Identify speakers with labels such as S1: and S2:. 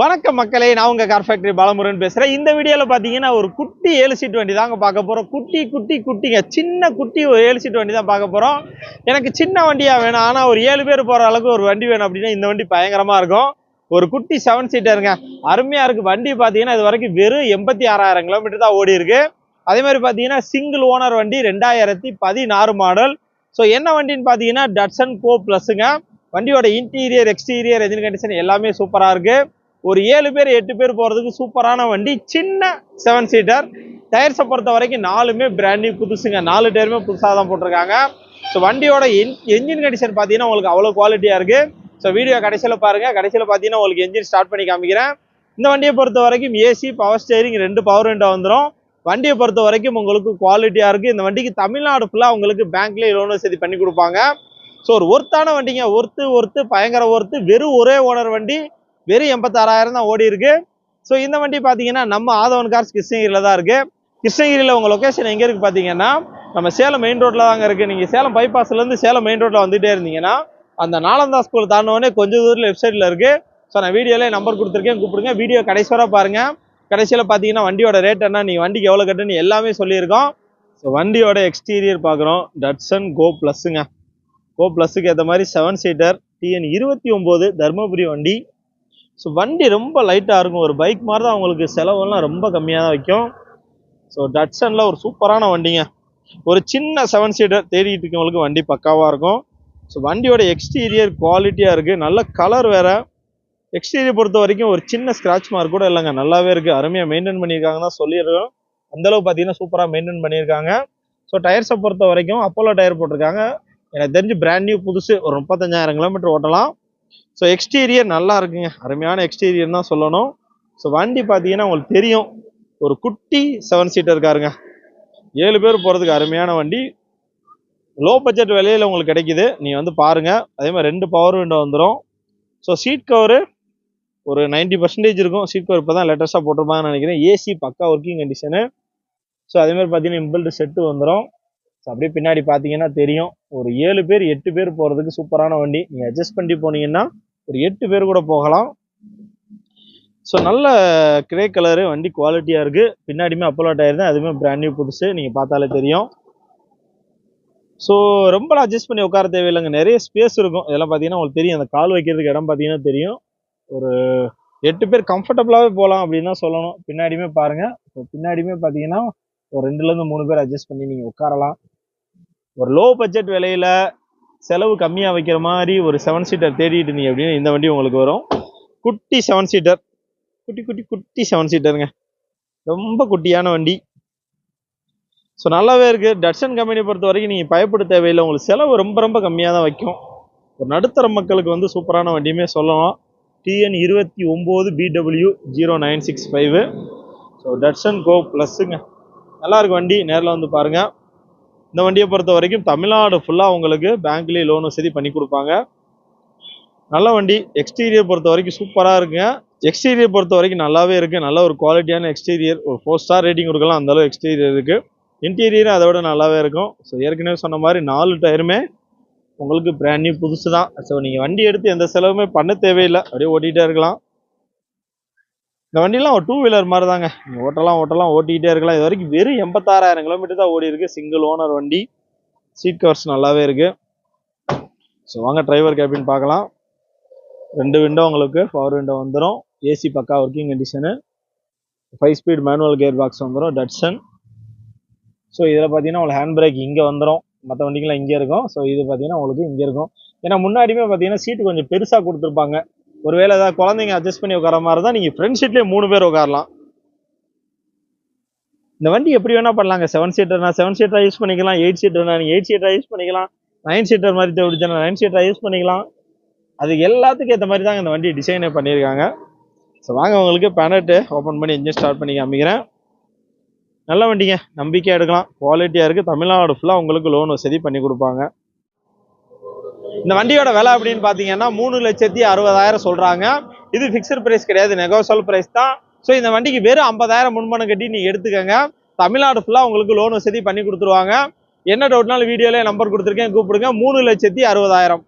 S1: வணக்கம் மக்களே நான் உங்கள் கார் ஃபேக்டரி பாலமுருகன் பேசுகிறேன் இந்த வீடியோவில் பார்த்தீங்கன்னா ஒரு குட்டி ஏழு சீட் வண்டி தாங்க பார்க்க போகிறோம் குட்டி குட்டி குட்டிங்க. சின்ன குட்டி ஒரு ஏழு சீட் வண்டி தான் பார்க்க போகிறோம் எனக்கு சின்ன வண்டியாக வேணும். ஆனால் ஒரு ஏழு பேர் போகிற அளவுக்கு ஒரு வண்டி வேணும் அப்படின்னா இந்த வண்டி பயங்கரமாக இருக்கும். ஒரு குட்டி செவன் சீட்டருங்க அருமையாக இருக்குது வண்டி பார்த்தீங்கன்னா இது வரைக்கும் வெறும் எண்பத்தி ஆறாயிரம் கிலோமீட்டர் தான் ஓடி இருக்கு. அதே மாதிரி பார்த்தீங்கன்னா சிங்கிள் ஓனர் வண்டி ரெண்டாயிரத்தி பதினாறு மாடல் ஸோ என்ன வண்டின்னு பார்த்தீங்கன்னா டட்சன் கோ ப்ளஸ்ஸுங்க வண்டியோட இன்டீரியர் எக்ஸ்டீரியர் என்ஜின் கண்டிஷன் எல்லாமே சூப்பராக இருக்குது ஒரு ஏழு பேர் எட்டு பேர் போகிறதுக்கு சூப்பரான வண்டி. சின்ன செவன் சீட்டர் டயர்ஸை பொறுத்த வரைக்கும் நாலுமே பிராண்ட் நியூ புதுசுங்க. நாலு டயருமே புதுசாக தான் போட்டிருக்காங்க. ஸோ வண்டியோட என்ஜின் கண்டிஷன் பார்த்தீங்கன்னா உங்களுக்கு அவ்வளோ குவாலிட்டியாக இருக்குது ஸோ வீடியோ கடைசியில் பாருங்கள் கடைசியில் பார்த்தீங்கன்னா உங்களுக்கு என்ஜின் ஸ்டார்ட் பண்ணி காமிக்கிறேன். இந்த வண்டியை பொறுத்த வரைக்கும் ஏசி பவர் ஸ்டேரிங் ரெண்டு பவர் விண்டோ வந்துடும் வண்டியை பொறுத்த வரைக்கும் உங்களுக்கு குவாலிட்டியாக இருக்குது இந்த வண்டிக்கு தமிழ்நாடு ஃபுல்லாக உங்களுக்கு பேங்க்லேயே லோன் வசதி பண்ணி கொடுப்பாங்க. ஸோ ஒரு ஒர்த்தான வண்டிங்க. ஒர்த்து ஒர்த்து பயங்கர ஒர்த்து வெறும் ஒரே ஓனர் வண்டி. வெறும் எண்பத்தாறாயிரம் தான் ஓடி இருக்கு. ஸோ இந்த வண்டி பார்த்தீங்கன்னா நம்ம ஆதவன் கார்ஸ் கிருஷ்ணகிரியில் தான் இருக்கு. கிருஷ்ணகிரியில் உங்கள் லொக்கேஷன் எங்கே இருக்கு பார்த்தீங்கன்னா நம்ம சேலம் மெயின் ரோட்டில் தாங்க இருக்கு. நீங்கள் சேலம் பைபாஸ்லேருந்து சேலம் மெயின் ரோட்டில் வந்துட்டே இருந்தீங்கன்னா அந்த நாலந்தா ஸ்கூல் தாண்டவொடனே கொஞ்சம் தூரத்தில் லெஃப்ட் சைடில் இருக்கு. ஸோ நான் வீடியோலேயே நம்பர் கொடுத்துருக்கேன். கூப்பிடுங்க. வீடியோ கடைசி பாருங்கள் பாருங்க. கடைசியில் பார்த்தீங்கன்னா வண்டியோட ரேட் என்ன நீங்கள் வண்டிக்கு எவ்வளோ கட்டுன்னு எல்லாமே சொல்லியிருக்கோம். ஸோ வண்டியோட எக்ஸ்டீரியர் பார்க்குறோம் டட்சன் கோ ப்ளஸ்ஸுங்க கோ ப்ளஸ்ஸுக்கு ஏற்ற மாதிரி செவன் சீட்டர் டிஎன் இருபத்தி ஒம்பது தருமபுரி வண்டி. ஸோ வண்டி ரொம்ப லைட்டாக இருக்கும். ஒரு பைக் மாதிரி தான் அவங்களுக்கு செலவெல்லாம் ரொம்ப கம்மியாக தான் வைக்கும். ஸோ டட்சனில் ஒரு சூப்பரான வண்டிங்க. ஒரு சின்ன செவன் சீட்டர் தேடிட்டு இருக்கவங்களுக்கு வண்டி பக்காவாக இருக்கும். ஸோ வண்டியோட எக்ஸ்டீரியர் குவாலிட்டியாக இருக்குது நல்ல கலர் வேறு. எக்ஸ்டீரியர் பொறுத்த வரைக்கும் ஒரு சின்ன ஸ்க்ராட்ச் மார்க் கூட இல்லைங்க. நல்லாவே இருக்குது அருமையாக மெயின்டைன் பண்ணியிருக்காங்கன்னா சொல்லியிருக்கோம். சொல்லிடுறோம் அந்தளவு பார்த்தீங்கன்னா சூப்பராக மெயின்டைன் பண்ணியிருக்காங்க. ஸோ டயர்ஸை பொறுத்த வரைக்கும் அப்போலோ டயர் போட்டிருக்காங்க. எனக்கு தெரிஞ்சு பிராண்ட் நியூ புதுசு. ஒரு முப்பத்தஞ்சாயிரம் கிலோமீட்டர் ஓட்டலாம். ஸோ எக்ஸ்டீரியர் நல்லா இருக்குங்க. அருமையான எக்ஸ்டீரியர் தான் சொல்லணும். ஸோ வண்டி பார்த்தீங்கன்னா உங்களுக்கு தெரியும். ஒரு குட்டி செவன் சீட்டர் இருக்காருங்க ஏழு பேர் போகிறதுக்கு அருமையான வண்டி. லோ பட்ஜெட் விலையில் உங்களுக்கு கிடைக்குது. நீங்கள் வந்து பாருங்க. அதே மாதிரி ரெண்டு பவர் விண்டோ வந்துடும் ஸோ சீட் கவரு ஒரு 90% பர்சன்டேஜ் இருக்கும். சீட் கவர் இப்போ தான் லேட்டஸ்ட்டாக போட்டிருப்பாங்கன்னு நினைக்கிறேன். ஏசி பக்கா ஒர்க்கிங் கண்டிஷனு ஸோ அதேமாதிரி பார்த்தீங்கன்னா இம்பிள்டு செட்டு வந்துடும் ஸோ அப்படியே பின்னாடி பார்த்தீங்கன்னா தெரியும். ஒரு ஏழு பேர் எட்டு பேர் போகிறதுக்கு சூப்பரான வண்டி. நீங்கள் அட்ஜஸ்ட் பண்ணி போனீங்கன்னா ஒரு எட்டு பேர் கூட போகலாம். ஸோ நல்ல கிரே கலரு வண்டி குவாலிட்டியாக இருக்குது பின்னாடியுமே அப்போலோ டயர் தான். அதுவுமே பிராண்ட் நியூ புதுசு. நீங்கள் பார்த்தாலே தெரியும். ஸோ ரொம்ப அட்ஜஸ்ட் பண்ணி உட்கார தேவையில்லைங்க. நிறைய ஸ்பேஸ் இருக்கும். இதெல்லாம் பார்த்தீங்கன்னா உங்களுக்கு தெரியும். அந்த கால் வைக்கிறதுக்கு இடம் பார்த்தீங்கன்னா தெரியும். ஒரு எட்டு பேர் கம்ஃபர்டபுளாகவே போகலாம் அப்படின்னு தான் சொல்லணும். பின்னாடியுமே பாருங்கள் ஸோ பின்னாடியுமே பார்த்தீங்கன்னா ஒரு ரெண்டுலேருந்து மூணு பேர் அட்ஜஸ்ட் பண்ணி நீங்கள் உட்காரலாம். ஒரு லோ பட்ஜெட் விலையில் செலவு கம்மியாக வைக்கிற மாதிரி ஒரு செவன் சீட்டர் தேடிட்டு இருந்தீங்க அப்படின்னு இந்த வண்டி உங்களுக்கு வரும். குட்டி செவன் சீட்டர் குட்டி குட்டி குட்டி செவன் சீட்டருங்க ரொம்ப குட்டியான வண்டி. ஸோ நல்லாவே இருக்குது டட்சன் கம்பெனி பொறுத்த வரைக்கும் நீங்கள் பயப்பட தேவையில்லை. உங்களுக்கு செலவு ரொம்ப ரொம்ப கம்மியாக தான் வைக்கும். ஒரு நடுத்தர மக்களுக்கு வந்து சூப்பரான வண்டியுமே சொல்லலாம். டிஎன் இருபத்தி ஒம்பது BW zero nine six five so Datsun Go ப்ளஸ்ஸுங்க நல்லாயிருக்கு வண்டி. நேரில் வந்து பாருங்கள் இந்த வண்டியை பொறுத்த வரைக்கும் தமிழ்நாடு ஃபுல்லாக உங்களுக்கு பேங்க்லேயே லோன் வசதி பண்ணி கொடுப்பாங்க. நல்ல வண்டி எக்ஸ்டீரியர் பொறுத்த வரைக்கும் சூப்பராக இருக்குங்க. எக்ஸ்டீரியர் பொறுத்த வரைக்கும் நல்லாவே இருக்குது நல்ல ஒரு குவாலிட்டியான எக்ஸ்டீரியர் ஒரு ஃபோர் ஸ்டார் ரேட்டிங் கொடுக்கலாம். அந்தளவு எக்ஸ்டீரியர் இருக்குது இன்டீரியர் அதை விட நல்லாவே இருக்கும். ஸோ ஏற்கனவே சொன்ன மாதிரி நாலு டயருமே உங்களுக்கு பிராண்ட் நியூ புதுசு தான் ஸோ நீங்கள் வண்டி எடுத்து எந்த செலவுமே பண்ண தேவையில்லை. அப்படியே ஓட்டிகிட்டே இருக்கலாம். இந்த வண்டிலாம் ஒரு டூ வீலர் மாதிரி தாங்க நீங்கள் ஓட்டலாம் ஓட்டலாம் ஓட்டிகிட்டே இருக்கலாம். இது வரைக்கும் வெறும் எண்பத்தாறாயிரம் கிலோமீட்டர் தான் ஓடி இருக்கு. சிங்கிள் ஓனர் வண்டி. சீட் கவர்ஸ் நல்லாவே இருக்குது ஸோ வாங்க டிரைவர் கேபின் பார்க்கலாம். ரெண்டு விண்டோ உங்களுக்கு. பவர் விண்டோ வந்துடும் ஏசி பக்கா working condition five speed manual gear box வந்துடும் டட்சன் ஸோ இதில் பார்த்தீங்கன்னா உங்களுக்கு ஹேண்ட் பிரேக் இங்கே வந்துடும் மற்ற வண்டிக்கெல்லாம் இங்கே இருக்கும். ஸோ இது பார்த்தீங்கன்னா உங்களுக்கு இங்கே இருக்கும். ஏன்னா முன்னாடியுமே பார்த்தீங்கன்னா சீட்டு கொஞ்சம் பெருசாக கொடுத்துருப்பாங்க. ஒருவேளை ஏதாவது குழந்தைங்க அட்ஜஸ்ட் பண்ணி உட்கார மாதிரி தான் நீங்கள் ஃப்ரண்ட் சீட்லேயே மூணு பேர் உட்காரலாம். இந்த வண்டி எப்படி வேணால் பண்ணலாங்க. செவன் சீட்டர்னா செவன் சீட்டராக யூஸ் பண்ணிக்கலாம். எயிட் சீட்டர்னா நீங்கள் எயிட் சீட்டராக யூஸ் பண்ணிக்கலாம். நைன் சீட்டர் மாதிரி தேவைச்சுன்னா நைன் சீட்டராக யூஸ் பண்ணிக்கலாம். அது எல்லாத்துக்கும் ஏற்ற மாதிரி தாங்க இந்த வண்டி டிசைனே பண்ணியிருக்காங்க. ஸோ வாங்க உங்களுக்கு பேனட்டு ஓப்பன் பண்ணி இன்ஜின் ஸ்டார்ட் பண்ணி காமிக்கிறேன். நல்ல வண்டிங்க. நம்பிக்கையாக எடுக்கலாம். குவாலிட்டியாக இருக்குது தமிழ்நாடு ஃபுல்லாக உங்களுக்கு லோன் வசதி பண்ணி கொடுப்பாங்க. இந்த வண்டியோட விலை அப்படின்னு பார்த்தீங்கன்னா மூணு லட்சத்தி அறுபதாயிரம் சொல்கிறாங்க இது ஃபிக்ஸட் ப்ரைஸ் கிடையாது நெகோசல் ப்ரைஸ் தான். ஸோ இந்த வண்டிக்கு வெறும் ஐம்பதாயிரம் முன்பணம் கட்டி நீங்கள் எடுத்துக்கோங்க. தமிழ்நாடு ஃபுல்லாக உங்களுக்கு லோன் வசதி பண்ணி கொடுத்துருவாங்க. என்ன டவுட்னாலும் வீடியோலேயே நம்பர் கொடுத்துருக்கேன் கூப்பிடுங்க. மூணு லட்சத்தி அறுபதாயிரம்.